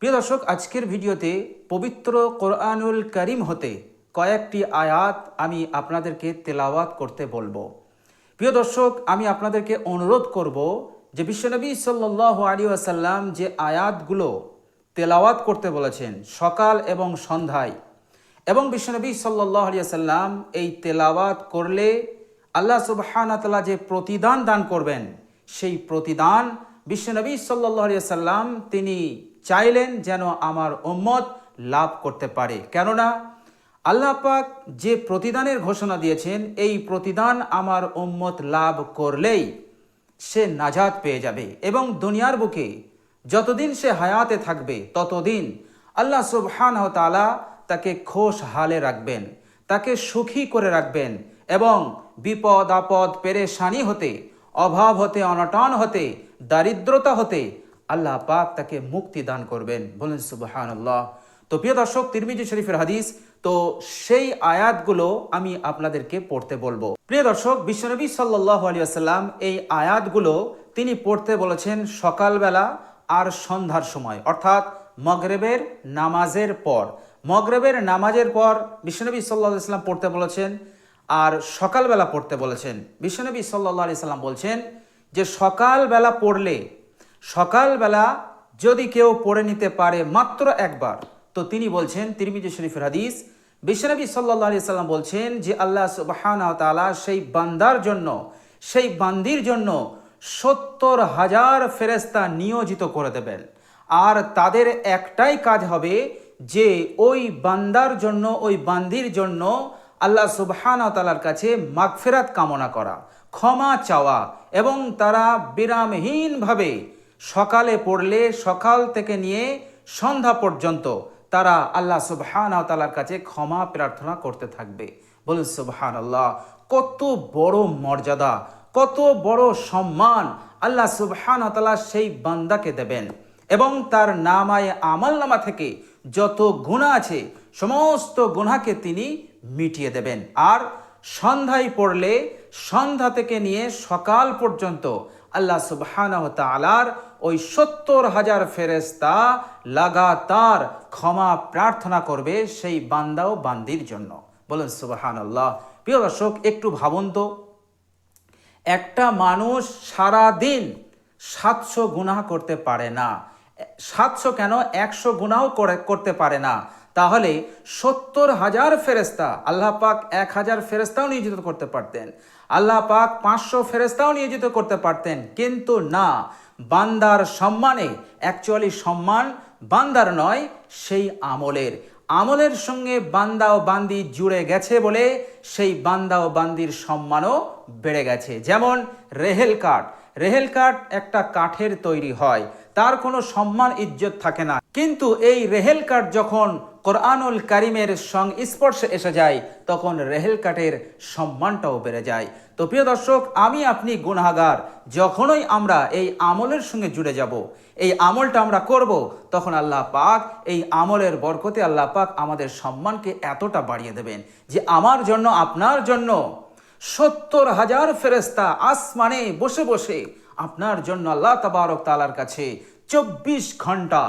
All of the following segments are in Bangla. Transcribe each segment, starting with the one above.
প্রিয় দর্শক, আজকের ভিডিওতে পবিত্র কোরআনুল করিম হতে কয়েকটি আয়াত আমি আপনাদেরকে তেলাওয়াত করতে বলব। প্রিয় দর্শক, আমি আপনাদেরকে অনুরোধ করব যে বিশ্বনবী সাল্লাহ আলী আসাল্লাম যে আয়াতগুলো তেলাওয়াত করতে বলেছেন সকাল এবং সন্ধ্যায়, এবং বিশ্বনবী সাল্লাহ আলী আসাল্লাম এই তেলাওয়াত করলে আল্লাহ সুবাহানাতলা যে প্রতিদান দান করবেন, সেই প্রতিদান বিশ্বনবী সাল্লাহ আলী সাল্লাম তিনি চাইলেন যেন আমার উম্মত লাভ করতে পারে। কেননা আল্লাহ পাক যে প্রতিদানের ঘোষণা দিয়েছেন, এই প্রতিদান আমার উম্মত লাভ করলেই সে নাজাত পেয়ে যাবে এবং দুনিয়ার বুকে যতদিন সে হায়াতে থাকবে, ততদিন আল্লাহ সুবহান তালা তাকে খোশ হালে রাখবেন, তাকে সুখী করে রাখবেন এবং বিপদ আপদ পেরেশানি হতে, অভাব হতে, অনটন হতে, দারিদ্রতা হতে আল্লাহ পাক তাকে মুক্তি দান করবেন। বলেন সুবহান আল্লাহ তো প্রিয় দর্শক, তিরমিজি শরীফের হাদিস, তো সেই আয়াতগুলো আমি আপনাদেরকে পড়তে বলব। প্রিয় দর্শক, বিশ্বনবী সাল্লাহ আলী আসাল্লাম এই আয়াতগুলো তিনি পড়তে বলেছেন সকালবেলা আর সন্ধ্যার সময়, অর্থাৎ মগরেবের নামাজের পর। মগরেবের নামাজের পর বিশ্বনবী সাল্লাহ ইসলাম পড়তে বলেছেন আর সকালবেলা পড়তে বলেছেন। বিশ্বনবী সাল্লাহ আলি সাল্লাম বলছেন যে সকালবেলা পড়লে সকালবেলা যদি কেউ পড়ে নিতে পারে মাত্র একবার, তো তিনি বলছেন তিরমিজি শরীফের হাদিস, বিশ্বনবী সাল্লাহ আলি সাল্লাম বলছেন যে আল্লাহ সুবাহান তালা সেই বান্দার জন্য, সেই বান্দির জন্য সত্তর হাজার ফেরেস্তা নিয়োজিত করে দেবেন। আর তাদের একটাই কাজ হবে যে ওই বান্দার জন্য, ওই বান্দির জন্য আল্লাহ সুবহান তালার কাছে মাগফেরাত কামনা করা, ক্ষমা চাওয়া এবং তারা বিরামহীনভাবে সকালে পড়লে সকাল থেকে নিয়ে সন্ধ্যা পর্যন্ত তারা আল্লাহ সুবহান তালার কাছে ক্ষমা প্রার্থনা করতে থাকবে। বলুন সুবহান আল্লাহ কত বড় মর্যাদা, কত বড় সম্মান আল্লাহ সুবহান তালা সেই বান্দাকে দেবেন। এবং তার নামায় আমল নামা থেকে যত গুণা আছে, সমস্ত গুণাকে তিনি মিটিয়ে দেবেন। আর সন্ধ্যায় পড়লে সন্ধ্যা থেকে নিয়ে সকাল পর্যন্ত আল্লাহ সুবহানাহ তালার ওই সত্তর হাজার ফেরেস্তা লাগাতার ক্ষমা প্রার্থনা করবে সেই বান্দা ও বান্দির জন্য। বলুন সুবাহান আল্লাহ প্রিয় দর্শক, একটু ভাবুন তো। একটা মানুষ সারা দিন সাতশো গুনাহ করতে পারে না। সাতশো কেন? একশো করে, করতে পারে না। তাহলে সত্তর হাজার ফেরেস্তা আল্লাহ পাক এক হাজার ফেরেস্তাও নিয়োজিত করতে পারতেন। আল্লাহ পাক পাঁচশো ফেরেস্তাও নিয়োজিত করতে পারতেন। কিন্তু না বান্দার সম্মানে অ্যাকচুয়ালি সম্মান বান্দার নয়, সেই আমলের। আমলের সঙ্গে বান্দা ও বান্দি জুড়ে গেছে বলে সেই বান্দা ও বান্দির সম্মানও বেড়ে গেছে। যেমন রেহেল কাঠ। রেহেল কাঠ একটা কাঠের তৈরি হয়। তার কোনো সম্মান, ইজ্জত থাকে না। কিন্তু এই রেহেল কাঠ যখন কোরআনুল কারিমের সংস্পর্শে এসে যায়, তখন রেহেল কাঠের সম্মানটাও বেড়ে যায়। তো প্রিয় দর্শক, আমি আপনি গুনাগার যখনই আমরা এই আমলের সঙ্গে জুড়ে যাব, এই আমলটা আমরা করব, তখন আল্লাহ পাক, এই আমলের বরকতে আল্লাহ পাক আমাদের সম্মানকে এতটা বাড়িয়ে দেবেন যে আমার জন্য, আপনার জন্য সত্তর হাজার ফেরেস্তা আসমানে বসে বসে আপনার জন্য আল্লাহ তাবারক তালার কাছে চব্বিশ ঘণ্টা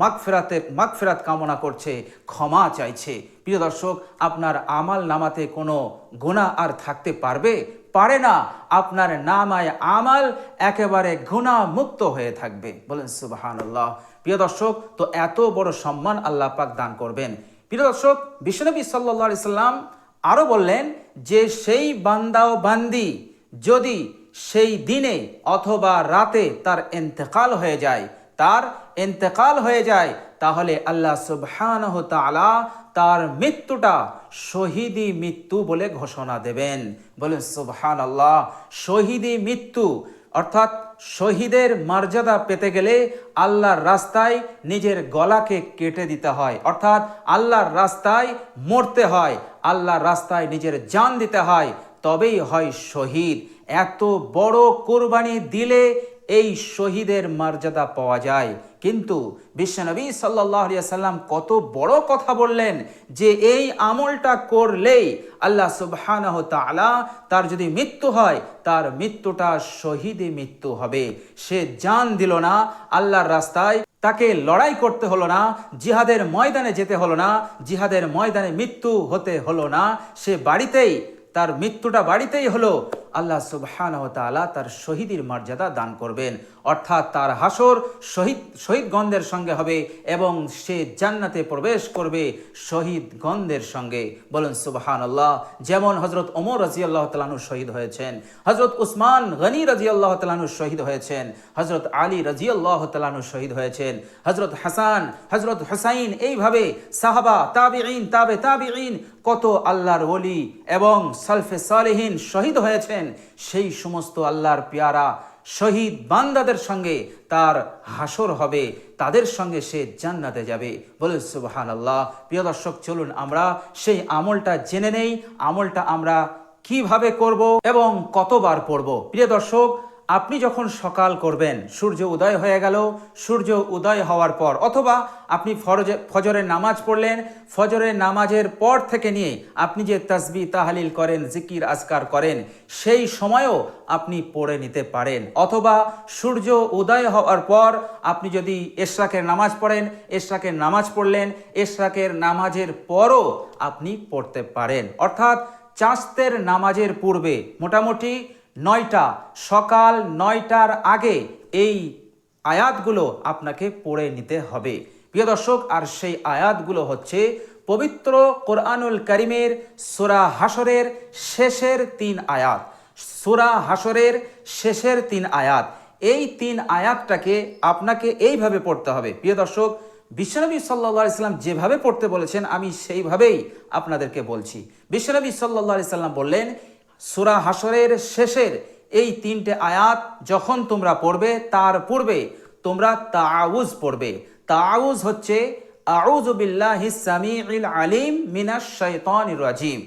মাগফেরাতের মাগফেরাত কামনা করছে, ক্ষমা চাইছে। প্রিয় দর্শক, আপনার আমাল নামাতে কোনো গুণা আর থাকতে পারবে? পারে না। আপনার নামায় আমাল একেবারে গুণা মুক্ত হয়ে থাকবে। বলেন সুবাহান আল্লাহ প্রিয় দর্শক, তো এত বড় সম্মান আল্লাহ পাক দান করবেন। প্রিয় দর্শক, বিশ্বনবী সাল্লা সাল্লাম আরও বললেন যে সেই বান্দা ও বান্দি যদি সেই দিনে অথবা রাতে তার এন্তেকাল হয়ে যায়, তার এন্তেকাল হয়ে যায়, তাহলে আল্লাহ সুবহানহ তালা তার মৃত্যুটা শহীদি মৃত্যু বলে ঘোষণা দেবেন। বলেন সুবহান আল্লাহ শহীদি মৃত্যু, অর্থাৎ শহীদের মর্যাদা পেতে গেলে আল্লাহর রাস্তায় নিজের গলাকে কেটে দিতে হয়, অর্থাৎ আল্লাহর রাস্তায় মরতে হয় আল্লাহর রাস্তায় নিজের জান দিতে হয়, তবেই হয় শহীদ। এত বড় কোরবানি দিলে এই শহীদের মর্যাদা পাওয়া যায়। কিন্তু বিশ্বনবী সাল্লাহ সাল্লাম কত বড় কথা বললেন যে এই আমলটা করলেই আল্লাহ সুবহানাহ তার যদি মৃত্যু হয়, তার মৃত্যুটা শহীদে মৃত্যু হবে। সে জান দিল না, আল্লাহর রাস্তায় তাকে লড়াই করতে হলো না, জিহাদের ময়দানে যেতে হলো না, জিহাদের ময়দানে মৃত্যু হতে হলো না। সে বাড়িতেই, তার মৃত্যুটা বাড়িতেই হলো। আল্লাহ সুবহান তাআলা তার শহীদের মর্যাদা দান করবেন। অর্থাৎ তার হাসর শহীদ, শহীদগণদের সঙ্গে হবে এবং সে জান্নাতে প্রবেশ করবে শহীদগণদের সঙ্গে। বলুন সুবহান আল্লাহ যেমন হজরত ওমর রাজি আল্লাহ তালানু শহীদ হয়েছেন হজরত উসমান গনি রাজি আল্লাহ তালানু শহীদ হয়েছেন হজরত আলী রাজি আল্লাহ তালানু শহীদ হয়েছেন হজরত হাসান হজরত হুসাইন, এইভাবে সাহাবা, তাবিঈন, তাবে তাবিঈন কত আল্লাহর ওলি এবং সালফে সালেহীন শহীদ হয়েছেন। সেই সমস্ত আল্লাহর পেয়ারা শহীদ বান্দাদের সঙ্গে তার হাসর হবে, তাদের সঙ্গে সে জান্নাতে যাবে। বলে সুবাহান আল্লাহ প্রিয় দর্শক, চলুন আমরা সেই আমলটা জেনে নেই, আমলটা আমরা কীভাবে করব এবং কতবার পড়ব। প্রিয় দর্শক আপনি যখন সকাল করবেন, সূর্য উদয় হয়ে গেল, সূর্য উদয় হওয়ার পর, অথবা আপনি ফরজে, ফজরের নামাজ পড়লেন, ফজরের নামাজের পর থেকে নিয়ে আপনি যে তাসবি, তাহালিল করেন, জিকির, আজকার করেন, সেই সময়ও আপনি পড়ে নিতে পারেন। অথবা সূর্য উদয় হওয়ার পর আপনি যদি এশরাকের নামাজ পড়েন, এশরাকের নামাজ পড়লেন, এশরাকের নামাজের পরও আপনি পড়তে পারেন। অর্থাৎ চাঁস্তের নামাজের পূর্বে মোটামুটি নয়টা, সকাল নয়টার আগে এই আয়াতগুলো আপনাকে পড়ে নিতে হবে। প্রিয় দর্শক, আর সেই আয়াতগুলো হচ্ছে পবিত্র কোরআনুল করিমের সোরা হাসরের শেষের তিন আয়াত। সোরা হাসরের শেষের তিন আয়াত। এই তিন আয়াতটাকে আপনাকে এইভাবে পড়তে হবে। প্রিয় দর্শক, বিশ্বনবী সাল্লা ইসলাম যেভাবে পড়তে বলেছেন, আমি সেইভাবেই আপনাদেরকে বলছি। বিশ্বনবী সাল্লা সাল্লাম বললেন সুরা হাসরের শেষের এই তিনটে আয়াত যখন তোমরা পড়বে, তার পূর্বে তোমরা তাউজ পড়বে। তাউজ হচ্ছে আউজ বিল্লাহি সামিউল আলিম মিনাশ শাইতানির রাজিম।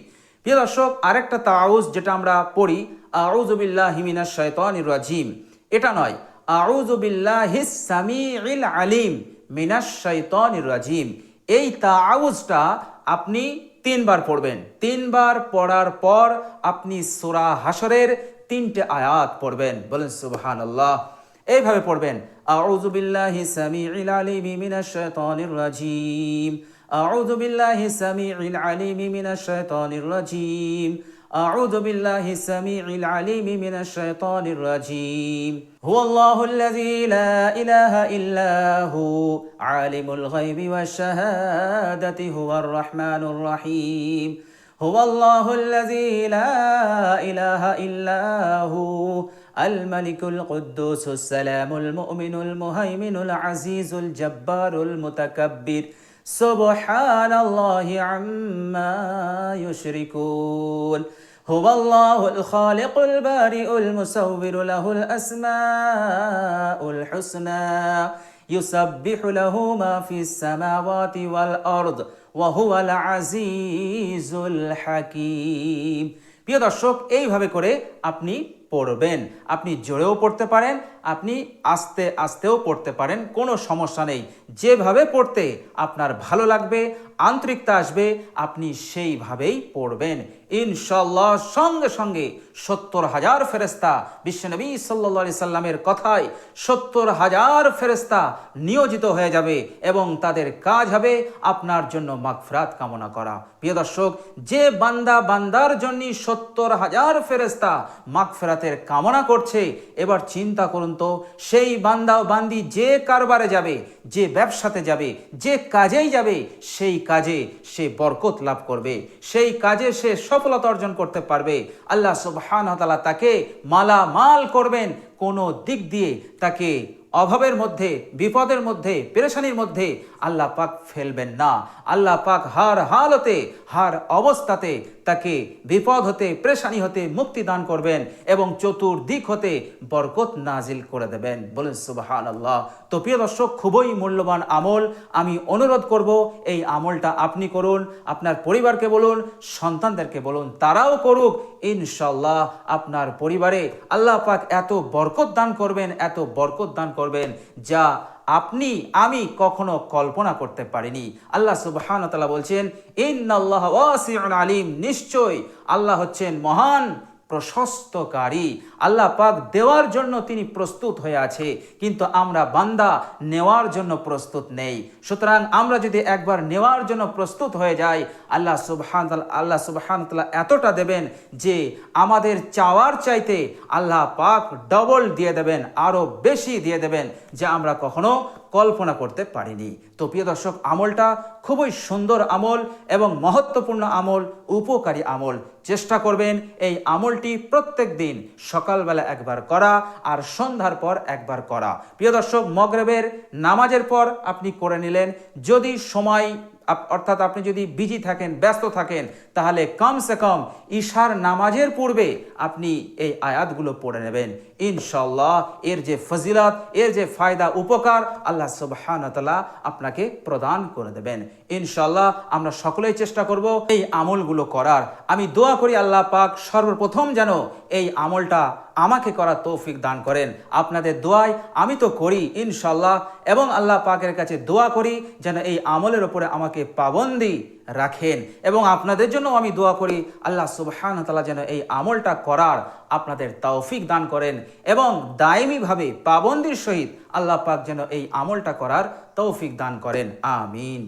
প্রিয় দর্শক, আরেকটা তাউজ যেটা আমরা পড়ি আউজ বিল্লাহি মিনাশ শাইতানির রাজিম। এটা নয় আউজ বিল্লাহি সামিউল আলিম মিনাশ শাইতানির রাজিম। এই তাউজটা আপনি তিনবার পড়বেন। তিনবার পড়ার পর আপনি সোরা হাসরের তিনটে আয়াত পড়বেন। বলেন সুবহান আল্লাহ এইভাবে পড়বেন, আউযু বিল্লাহি সামিউল আলিম মিনাশ শাইতানির রাজিম। আউযু বিল্লাহি সামিউল আলিম মিনাশ শাইতানির রাজিম। أعوذ بالله السميع العليم من الشيطان الرجيم. هو الله الذي لا إله إلا هو عالم الغيب والشهادة هو الرحمن الرحيم. هو الله الذي لا إله إلا هو الملك القدوس السلام المؤمن المهيمن العزيز الجبار المتكبر. سبحان الله عما يشركون هو الله الخالق البارئ المصور له الأسماء الحسنى يسبح له ما في السماوات والأرض وهو العزيز الحكيم প্রিয় দর্শক এইভাবে করে আপনি পড়বেন আপনি জোরেও পড়তে পারেন আপনি আস্তে আস্তেও পড়তে পারেন, কোনো সমস্যা নেই। যেভাবে পড়তে আপনার ভালো লাগবে, আন্তরিকতা আসবে, আপনি সেইভাবেই পড়বেন। ইনশাল্লাহ সঙ্গে সঙ্গে সত্তর হাজার ফেরেস্তা বিশ্বনবী সাল্লা সাল্লামের কথায় সত্তর হাজার ফেরেস্তা নিয়োজিত হয়ে যাবে এবং তাদের কাজ হবে আপনার জন্য মাগফরাত কামনা করা। প্রিয় দর্শক, যে বান্দা বান্দার জন্য সত্তর হাজার ফেরেস্তা মাগফেরাতের কামনা করছে, এবার চিন্তা করুন তো সেই বান্দা ও বান্দি যে কারবারে যাবে, যে ব্যবসাতে যাবে, যে কাজেই যাবে, সেই কাজে সে বরকত লাভ করবে। সেই কাজে সে সফলতা অর্জন করতে পারবে। আল্লাহ সুবহান তাকে মালা মাল করবেন। কোনো দিক দিয়ে তাকে অভাবের মধ্যে, বিপদের মধ্যে, পেরেশানির মধ্যে আল্লাহ পাক ফেলবেন না। আল্লাহ পাক হার হালতে, হার অবস্থাতে তাকে বিপদ হতে, পেরেশানি হতে মুক্তি দান করবেন এবং চতুর্দিক হতে বরকত নাজিল করে দেবেন। বলেন সুবাহান আল্লাহ তো প্রিয় দর্শক, খুবই মূল্যবান আমল। আমি অনুরোধ করব, এই আমলটা আপনি করুন, আপনার পরিবারকে বলুন, সন্তানদেরকে বলুন, তারাও করুক। ইনশাল্লাহ আপনার পরিবারে আল্লাহ পাক এত বরকত দান করবেন, এত বরকত দান করবেন যা আপনি, আমি কখনো কল্পনা করতে পারিনি। আল্লাহ সুবহান বলছেন ইন আল্লাহ আলিম। নিশ্চয় আল্লাহ হচ্ছেন মহান প্রশস্তকারী। আল্লাহ পাক দেওয়ার জন্য তিনি প্রস্তুত হয়ে আছে, কিন্তু আমরা বান্দা নেওয়ার জন্য প্রস্তুত নেই। সুতরাং আমরা যদি একবার নেওয়ার জন্য প্রস্তুত হয়ে যাই, আল্লাহ সুবহান আল্লাহ সুবহান এতটা দেবেন যে আমাদের চাওয়ার চাইতে আল্লাহ পাক ডবল দিয়ে দেবেন আরও বেশি দিয়ে দেবেন, যা আমরা কখনো কল্পনা করতে পারিনি। তো প্রিয় দর্শক, আমলটা খুবই সুন্দর আমল এবং মহত্বপূর্ণ আমল, উপকারী আমল। চেষ্টা করবেন এই আমলটি প্রত্যেক দিন সকালবেলা একবার করা আর সন্ধ্যার পর একবার করা। প্রিয় দর্শক, মগরেবের নামাজের পর আপনি করে নিলেন। যদি সময়, অর্থাৎ আপনি যদি বিজি থাকেন, ব্যস্ত থাকেন তাহলে কমসে কম ঈশার নামাজের পূর্বে আপনি এই আয়াতগুলো পড়ে নেবেন। ইনশাল্লাহ এর যে ফজিলত, এর যে ফায়দা, উপকার আল্লাহ সুবহানতাল্লাহ আপনাকে প্রদান করে দেবেন। ইনশাল্লাহ আমরা সকলেই চেষ্টা করব এই আমলগুলো করার। আমি দোয়া করি আল্লাহ পাক সর্বপ্রথম যেন এই আমলটা আমাকে করার তৌফিক দান করেন। আপনাদের দোয়ায় আমি তো করি ইনশাল্লাহ এবং আল্লাহ পাকের কাছে দোয়া করি যেন এই আমলের ওপরে আমাকে পাবন্দি রাখেন। এবং আপনাদের জন্য আমি দোয়া করি, আল্লাহ সুবহান তালা যেন এই আমলটা করার আপনাদের তৌফিক দান করেন এবং দায়মিভাবে পাবন্দির সহিত আল্লাহ পাক যেন এই আমলটা করার তৌফিক দান করেন। আমিন।